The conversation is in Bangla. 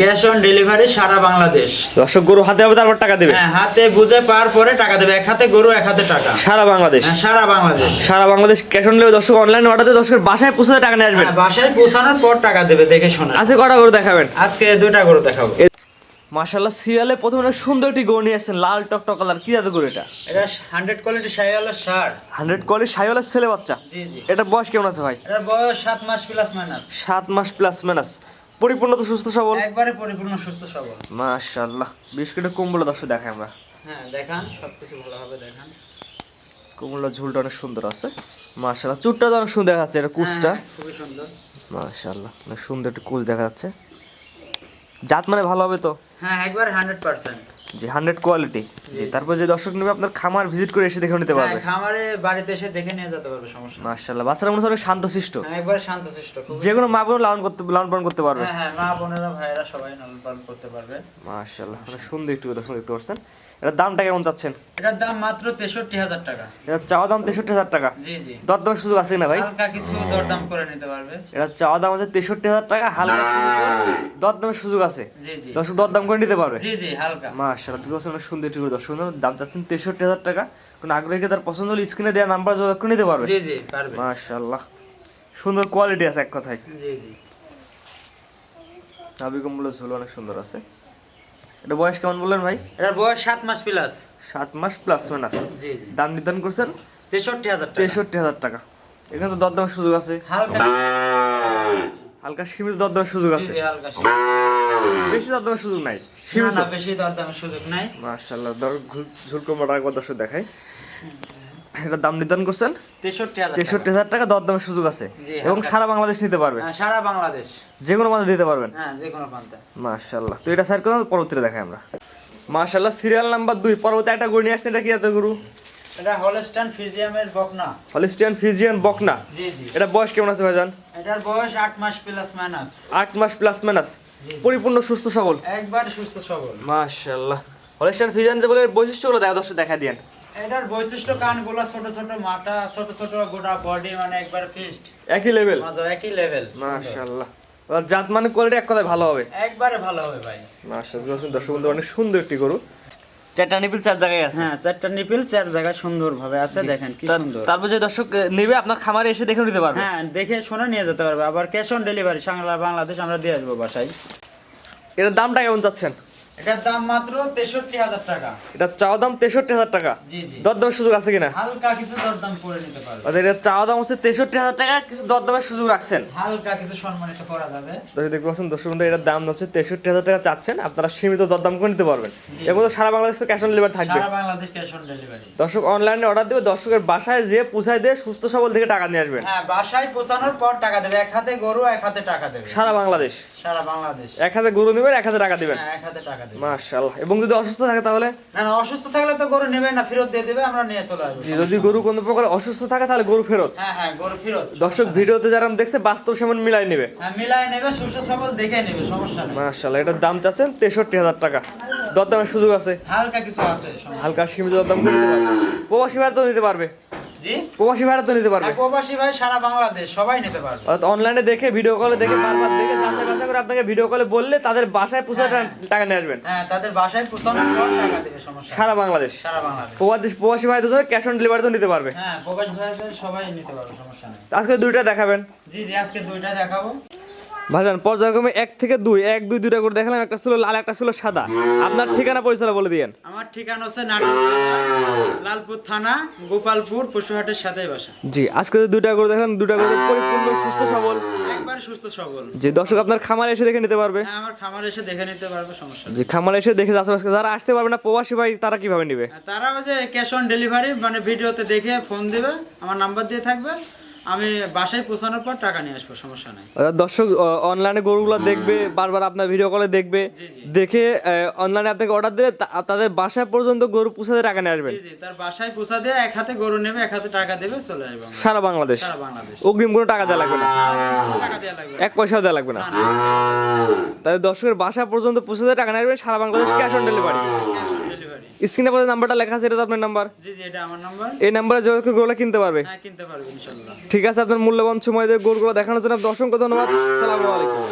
ক্যাশ অন ডেলিভারি সারা বাংলাদেশ। দর্শক গরু হাতে হবে তারপর টাকা দেবে। হ্যাঁ হাতে বুঝে পাওয়ার পরে টাকা দেবে। এক হাতে গরু এক হাতে টাকা। সারা বাংলাদেশ। হ্যাঁ সারা বাংলাদেশ। সারা বাংলাদেশ ক্যাশ অন ডেলিভারি দর্শক অনলাইন অর্ডারে দর্শকের বাসায় পৌঁছে টাকা নিয়ে আসবেন। হ্যাঁ, বাসায় পৌঁছানোর পর টাকা দেবে দেখে শোনা আজকে কটা গরু দেখাবেন? আজকে দুইটা গরু দেখাবো। মাশাল্লাহ সিরিয়ালে প্রথমে একটা সুন্দর একটি গরু নিয়ে আসছেন লাল টকটক কালার। কি জাতের গরু এটা? এটা হান্ড্রেড কোয়ালিটি শাহিওয়ালা সার হান্ড্রেড কোয়ালিটি সাইওয়ালের ছেলে বাচ্চা? জি জি। এটা বয়স কেমন আছে ভাই? এটার বয়স সাত মাস প্লাস মাইনাস সাত মাস প্লাস মাইনাস পরিপূর্ণ তো সুস্থ সবল? একবারে পরিপূর্ণ সুস্থ সবল। মাশাআল্লাহ। বিস্কুটে কুমড়ো দর্শক দেখাই আমরা। হ্যাঁ দেখান সবকিছু ভালোভাবে দেখান। কুমড়ো ঝুলটা অনেক সুন্দর আছে। মাশাআল্লাহ চুটটা তো অনেক সুন্দর দেখা যাচ্ছে এটা কুচটা। খুব খুবই সুন্দর। মাশাআল্লাহ অনেক সুন্দর একটা কুচ দেখা যাচ্ছে। জাত মানে ভালো হবে তো? হ্যাঁ একবারে হান্ড্রেড পার্সেন্ট জি হান্ড্রেড কোয়ালিটি জি। তারপর যে দর্শক নেবে আপনার খামার ভিজিট করে এসে দেখে নিতে হ্যাঁ পারবে। খামারে বাড়িতে এসে দেখে নিয়ে যেতে পারবে সমস্যা নেই। মাশাল্লাহ বাচ্চারা মনে হয় অনেক শান্তশিষ্ট। একবার একবারে শান্তশিষ্ট যে কোনো মা বোন লালন করতে লালন পালন করতে পারবে। হ্যাঁ হ্যাঁ মা বোনেরা ভাইয়েরা সবাই লালন পালন করতে পারবে। মাশাল্লাহ অনেক সুন্দর একটু দর্শক দেখতে পাচ্ছেন। এটার দামটা কেমন চাচ্ছেন? এটার দাম মাত্র তেষট্টি হাজার টাকা। এটার চাওয়া দাম তেষট্টি হাজার টাকা? জি জি। দরদামের সুযোগ আছে না ভাই? হালকা কিছু দরদাম করে নিতে পারবে। এটা চাওয়া দাম আছে তেষট্টি হাজার টাকা হালকা দরদামের সুযোগ আছে? জি জি। দর্শক দরদাম করে নিতে পারবে? জি জি হালকা। মাশাআল্লাহ দুটো অনেক সুন্দর করে দর্শক দাম চাচ্ছেন তেষট্টি হাজার টাকা। কোন আগ্রহীকে তার পছন্দ হলে স্ক্রিনে দেওয়া নাম্বার যোগাযোগ করে নিতে পারবে? জি জি পারবে। মাশাআল্লাহ। সুন্দর কোয়ালিটি আছে এক কথায়। জি জি। নাবিকম্বল ঝোল অনেক সুন্দর আছে। এটা বয়স কেমন বললেন ভাই? এটার বয়স সাত মাস প্লাস সাত মাস প্লাস মাইনাস জি দাম নির্ধারণ করছেন? তেষট্টি হাজার তেষট্টি হাজার টাকা। এখানে তো দরদামের সুযোগ আছে। হালকা। হালকা সীমিত দরদামের সুযোগ আছে। বেশি দরদামের সুযোগ নাই। সীমিত। বেশি দরদামের সুযোগ নাই। মাশাআল্লাহ দর মোটা একবার দর্শক দেখাই। এটা দাম নির্ধারণ করছেন? তেষট্টি হাজার টাকা। দরদামের সুযোগ আছে। এবং সারা বাংলাদেশ নিতে পারবে। হ্যাঁ, সারা বাংলাদেশ। যে কোনো মাঝে দিতে পারবেন। হ্যাঁ যে কোনো প্রান্তে। তো এটা স্যার পরবর্তীতে দেখাই আমরা। সিরিয়াল নাম্বার দুই পরবর্তী একটা গরু নিয়ে আসছেন এটা কি এত গরু? এটা ফিজিয়ামের বকনা। ফিজিয়ান বকনা। জি জি। এটা বয়স কেমন আছে ভাইজান? এটার বয়স আট মাস প্লাস মাইনাস আট মাস প্লাস মাইনাস পরিপূর্ণ সুস্থ সবল। একবার সুস্থ সবল। মাশাআল্লাহ। হলিস্টিয়ান ফিজিয়ান যে বলে বৈশিষ্ট্যগুলো দেখা দর্শক দেখা দিয়েন। এটার বৈশিষ্ট্য কানগুলো ছোট ছোট মাথা ছোট ছোট গোটা বডি মানে একবার ফিস্ট একই লেভেল মজা একই লেভেল মাশাআল্লাহ। জাত মানে কোয়ালিটি এক কথায় ভালো হবে। একবারে ভালো হবে ভাই। মাশাআল্লাহ। দর্শক বন্ধু অনেক সুন্দর একটি গরু। চারটা নিপিল চার জায়গায় আছে? হ্যাঁ চারটা নিপিল চার জায়গায় সুন্দর ভাবে আছে দেখেন কি সুন্দর। তারপর যে দর্শক নেবে আপনার খামারে এসে দেখে নিতে পারবে। হ্যাঁ দেখে শুনে নিয়ে যেতে পারবে। আবার ক্যাশ অন ডেলিভারি সাংলা বাংলাদেশ আমরা দিয়ে আসব বাসায়। এটার দামটা কেমন চাচ্ছেন? এটার দাম মাত্র তেষট্টি হাজার টাকা। এটা চাওয়া দাম তেষট্টি হাজার টাকা। জি জি। দরদামের সুযোগ আছে কিনা? হালকা কিছু দরদাম করে নিতে পারবে। অর্থাৎ এটা চাওয়া দাম হচ্ছে তেষট্টি হাজার টাকা কিছু দরদামের সুযোগ রাখছেন? হালকা কিছু সম্মানিত করা যাবে। দর্শক দেখতে পাচ্ছেন দর্শক বন্ধু এটার দাম হচ্ছে তেষট্টি হাজার টাকা চাচ্ছেন। আপনারা সীমিত দরদাম করে নিতে পারবেন। মধ্যে সারা বাংলাদেশে ক্যাশ অন ডেলিভারি থাকবে। সারা বাংলাদেশ ক্যাশ অন ডেলিভারি দর্শক অনলাইনে অর্ডার দেবে দর্শকের বাসায় যে পুষায় দিয়ে সুস্থ সবল থেকে টাকা নিয়ে আসবেন। হ্যাঁ বাসায় পৌঁছানোর পর টাকা দেবে। এক হাতে গরু এক হাতে টাকা দেবে। সারা বাংলাদেশ। সারা বাংলাদেশ। এক হাতে গরু নেবেন এক হাতে টাকা দিবেন। এক হাতে টাকা দেবে মাশাআল্লাহ। এবং যদি অসুস্থ থাকে তাহলে? না না অসুস্থ থাকলে তো গরু নেবে না ফেরত দিয়ে দেবে আমরা নিয়ে চলে আসব। যদি গরু কোনো প্রকার অসুস্থ থাকে তাহলে গরু ফেরত। হ্যাঁ হ্যাঁ গরু ফেরত। দর্শক ভিডিওতে যারা দেখছে বাস্তব সেমন মিলাই নেবে। হ্যাঁ মিলাই নেবে সুস্থ সবল দেখে নেবে সমস্যা নেই। মাশাআল্লাহ এটার দাম চাচ্ছেন তেষট্টি হাজার টাকা। দরদামের সুযোগ আছে। হালকা কিছু আছে সমস্যা হালকা সীমিত দরদাম করে নিতে পারবে। প্রবাসী তো নিতে পারবে। জি? প্রবাসী ভাড়া তো নিতে পারবে। প্রবাসী ভাই সারা বাংলাদেশ সবাই নিতে পারবে। অর্থাৎ অনলাইনে দেখে ভিডিও কলে দেখে বারবার দেখে যাচাই বাছাই করে আপনাকে ভিডিও কলে বললে তাদের বাসায় পুষে হ্যাঁ। টাকা নিয়ে আসবেন। হ্যাঁ তাদের বাসায় পৌঁছানোর পর টাকা দেবে সমস্যা। সারা বাংলাদেশ। সারা বাংলাদেশ। প্রবাসী প্রবাসী ভাইদের জন্য ক্যাশ অন ডেলিভারি তো নিতে পারবে। হ্যাঁ প্রবাসী ভাইদের সবাই নিতে পারবে সমস্যা নেই। আজকে দুইটা দেখাবেন। জি জি আজকে দুইটা দেখাবো। ভাইজান পর্যায়ক্রমে এক থেকে দুই এক দুই দুইটা করে দেখালাম একটা ছিল লাল একটা ছিল সাদা। আপনার ঠিকানা পরিচয় বলে দিয়েন। আমার ঠিকানা হচ্ছে নাটোর লালপুর থানা গোপালপুর পশুহাটের সাথে বাসা। জি আজকে যে দুইটা করে দেখালাম দুইটা করে পরিপূর্ণ সুস্থ সবল। একবার সুস্থ সবল। যে দর্শক আপনার খামারে এসে দেখে নিতে পারবে। হ্যাঁ আমার খামার এসে দেখে নিতে পারবে সমস্যা নেই। যে খামারে এসে দেখে যাচ্ছে যারা আসতে পারবে না প্রবাসী ভাই তারা কীভাবে নিবে? আর তারা যে ক্যাশ অন ডেলিভারি মানে ভিডিওতে দেখে ফোন দিবে আমার নাম্বার দিয়ে থাকবে। আমি বাসায় পৌঁছানোর পর টাকা নিয়ে আসব সমস্যা নেই। অর্থাৎ দর্শক অনলাইনে গরুগুলো দেখবে বারবার আপনার ভিডিও কলে দেখবে। দেখে অনলাইনে আপনাকে অর্ডার দিলে তাদের বাসায় পর্যন্ত গরু পুষাতে টাকা নিয়ে আসবেন। জি জি তার বাসায় পৌঁছা দিয়ে এক হাতে গরু নেবে এক হাতে টাকা দেবে চলে আসবে সারা বাংলাদেশ। সারা বাংলাদেশ। অগ্রিম কোনো টাকা দেওয়া লাগবে না। এক পয়সাও দেওয়া লাগবে না। তাহলে দর্শকের বাসা পর্যন্ত পুষাতে টাকা নিয়ে আসবেন সারা Bangladesh cash on delivery cash on delivery স্ক্রিনে পরে নাম্বারটা লেখা আছে এটা তো আপনার নাম্বার? জি জি এটা আমার নাম্বার। এই নাম্বারে যোগাযোগ করে গোলা কিনতে পারবে। হ্যাঁ কিনতে পারবে ইনশাআল্লাহ ঠিক আছে আপনার মূল্যবান সময় দিয়ে গোলগুলো দেখানোর জন্য আপনাকে অসংখ্য ধন্যবাদ। আসসালামু আলাইকুম।